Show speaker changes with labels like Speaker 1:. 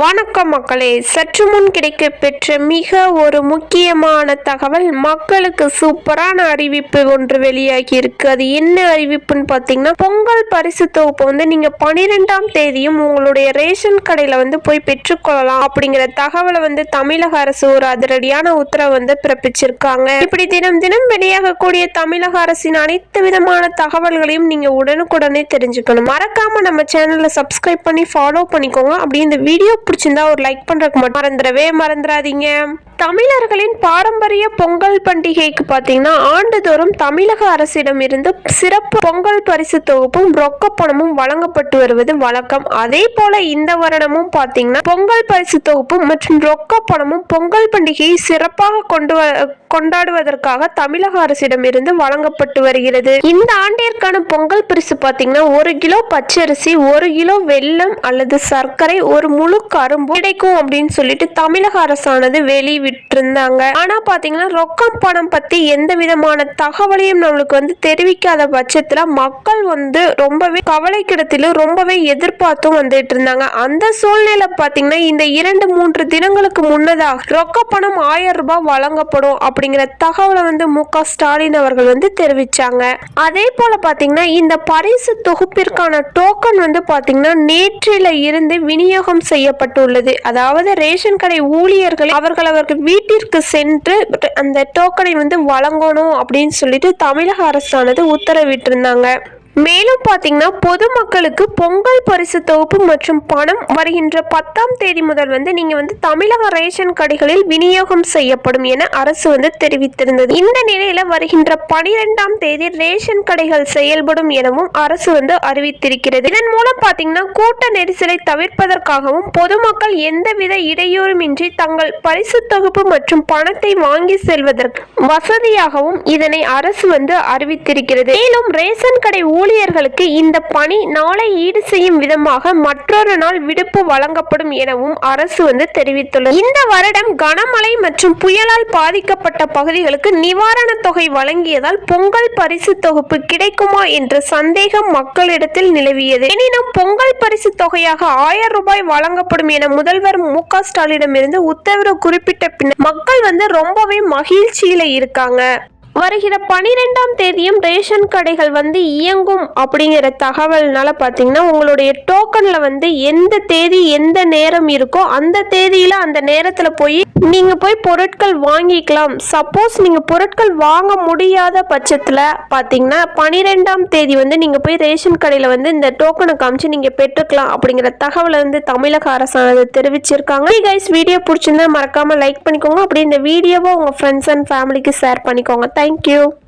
Speaker 1: வணக்கம் மக்களே. சற்று முன் கிடைக்கப்பெற்ற மிக ஒரு முக்கியமான தகவல் மக்களுக்கு சூப்பரான அறிவிப்பு ஒன்று வெளியாகி இருக்கு. அது என்ன அறிவிப்புன்னு பார்த்தீங்கன்னா பொங்கல் பரிசு தொகுப்பு வந்து நீங்க பனிரெண்டாம் தேதியும் உங்களுடைய ரேஷன் கடையில வந்து போய் பெற்றுக்கொள்ளலாம் அப்படிங்கிற தகவலை வந்து தமிழக அரசு ஒரு அதிரடியான உத்தரவு வந்து பிறப்பிச்சிருக்காங்க. இப்படி தினம் தினம் வெளியாகக்கூடிய தமிழக அரசின் அனைத்து விதமான தகவல்களையும் நீங்க உடனுக்குடனே தெரிஞ்சுக்கணும். மறக்காம நம்ம சேனலை சப்ஸ்கிரைப் பண்ணி ஃபாலோ பண்ணிக்கோங்க. அப்படி இந்த வீடியோ பிடிச்சிருந்தா ஒரு லைக் பண்றதுக்கு மட்டும் மறந்துடவே மறந்துடாதீங்க. தமிழர்களின் பாரம்பரிய பொங்கல் பண்டிகைக்கு பார்த்தீங்கன்னா ஆண்டுதோறும் தமிழக அரசிடம் இருந்து சிறப்பு பொங்கல் பரிசு தொகுப்பும் ரொக்க பணமும் வழங்கப்பட்டு வருவது வழக்கம். அதே போல இந்த வருடமும் பார்த்தீங்கன்னா பொங்கல் பரிசு தொகுப்பும் மற்றும் ரொக்க பணமும் பொங்கல் பண்டிகையை சிறப்பாக கொண்டு வ- கொண்டாடுவதற்காக தமிழக அரசிடம் இருந்து வழங்கப்பட்டு வருகிறது. இந்த ஆண்டிற்கான பொங்கல் பரிசு பார்த்தீங்கன்னா ஒரு கிலோ பச்சரிசி ஒரு கிலோ வெல்லம் அல்லது சர்க்கரை ஒரு முழு கரும்பு கிடைக்கும் அப்படின்னு சொல்லிட்டு தமிழக அரசானது விட்டுருந்தாங்க. ஆனா பாத்தீங்கன்னா ரொக்கம் பணம் பத்தி எந்த விதமான தகவலையும் நம்மளுக்கு வந்து தெரிவிக்காத பட்சத்துல மக்கள் வந்து ரொம்பவே கவலைக்கிடத்திலும் ரொம்பவே எதிர்பார்த்தும் வந்துட்டு இருந்தாங்க. அந்த சூழ்நிலை பாத்தீங்கன்னா இந்த இரண்டு மூன்று தினங்களுக்கு முன்னதாக ரொக்க பணம் ஆயிரம் ரூபாய் வழங்கப்படும் அப்படிங்கிற தகவலை வந்து மு க ஸ்டாலின் அவர்கள் வந்து தெரிவிச்சாங்க. அதே போல பாத்தீங்கன்னா இந்த பரிசு தொகுப்பிற்கான டோக்கன் வந்து பாத்தீங்கன்னா நேற்றில இருந்து விநியோகம் செய்யப்பட்டுள்ளது. அதாவது ரேஷன் கடை ஊழியர்கள் அவர்கள் அவருக்கு வீட்டிற்கு சென்று அந்த டோக்கனை வந்து வழங்கணும் அப்படின்னு சொல்லிட்டு தமிழக அரசானது உத்தரவிட்டிருந்தாங்க. மேலும் பார்த்தீங்கன்னா பொதுமக்களுக்கு பொங்கல் பரிசு தொகுப்பு மற்றும் பணம் வருகின்ற பத்தாம் தேதி முதல் வந்து நீங்க வந்து தமிழக ரேஷன் கடைகளில் விநியோகம் செய்யப்படும் என அரசு வந்து தெரிவித்திருந்தது. இந்த நிலையில வருகின்ற பனிரெண்டாம் தேதி ரேஷன் கடைகள் செயல்படும் எனவும் அரசு வந்து அறிவித்திருக்கிறது. இதன் மூலம் பார்த்தீங்கன்னா கூட்ட நெரிசலை தவிர்ப்பதற்காகவும் பொதுமக்கள் எந்தவித இடையூறுமின்றி தங்கள் பரிசு தொகுப்பு மற்றும் பணத்தை வாங்கி செல்வதற்கு வசதியாகவும் இதனை அரசு வந்து அறிவித்திருக்கிறது. மேலும் ரேஷன் கடை ஊழியர்களுக்கு இந்த பணி நாளை ஈடு செய்யும் விதமாக மற்றொரு நாள் விடுப்பு வழங்கப்படும் எனவும் அரசு வந்து தெரிவித்துள்ளது. இந்த வருடம் கனமழை மற்றும் புயலால் பாதிக்கப்பட்ட பகுதிகளுக்கு நிவாரணத் தொகை வழங்கியதால் பொங்கல் பரிசு தொகுப்பு கிடைக்குமா என்ற சந்தேகம் மக்களிடத்தில் நிலவியது. எனினும் பொங்கல் பரிசு தொகையாக ஆயிரம் ரூபாய் வழங்கப்படும் என முதல்வர் மு க ஸ்டாலினிடமிருந்து உத்தரவு குறிப்பிட்ட பின்னர் மக்கள் வந்து ரொம்பவே மகிழ்ச்சியில இருக்காங்க. வருகிற பனிரெண்டாம் தேதியும் ரேஷன் கடைகள் வந்து இயங்கும் அப்படிங்கிற தகவல்னால பார்த்தீங்கன்னா உங்களுடைய டோக்கனில் வந்து எந்த தேதி எந்த நேரம் இருக்கோ அந்த தேதியில் அந்த நேரத்தில் போய் நீங்கள் போய் பொருட்கள் வாங்கிக்கலாம். சப்போஸ் நீங்கள் பொருட்கள் வாங்க முடியாத பட்சத்தில் பார்த்தீங்கன்னா பனிரெண்டாம் தேதி வந்து நீங்கள் போய் ரேஷன் கடையில் வந்து இந்த டோக்கனை காமிச்சு நீங்கள் பெற்றுக்கலாம் அப்படிங்கிற தகவலை வந்து தமிழக அரசானது தெரிவிச்சிருக்காங்க. கைஸ் வீடியோ பிடிச்சிருந்தா மறக்காமல் லைக் பண்ணிக்கோங்க. அப்படி இந்த வீடியோவை உங்கள் ஃப்ரெண்ட்ஸ் அண்ட் ஃபேமிலிக்கு ஷேர் பண்ணிக்கோங்க. Thank Thank you.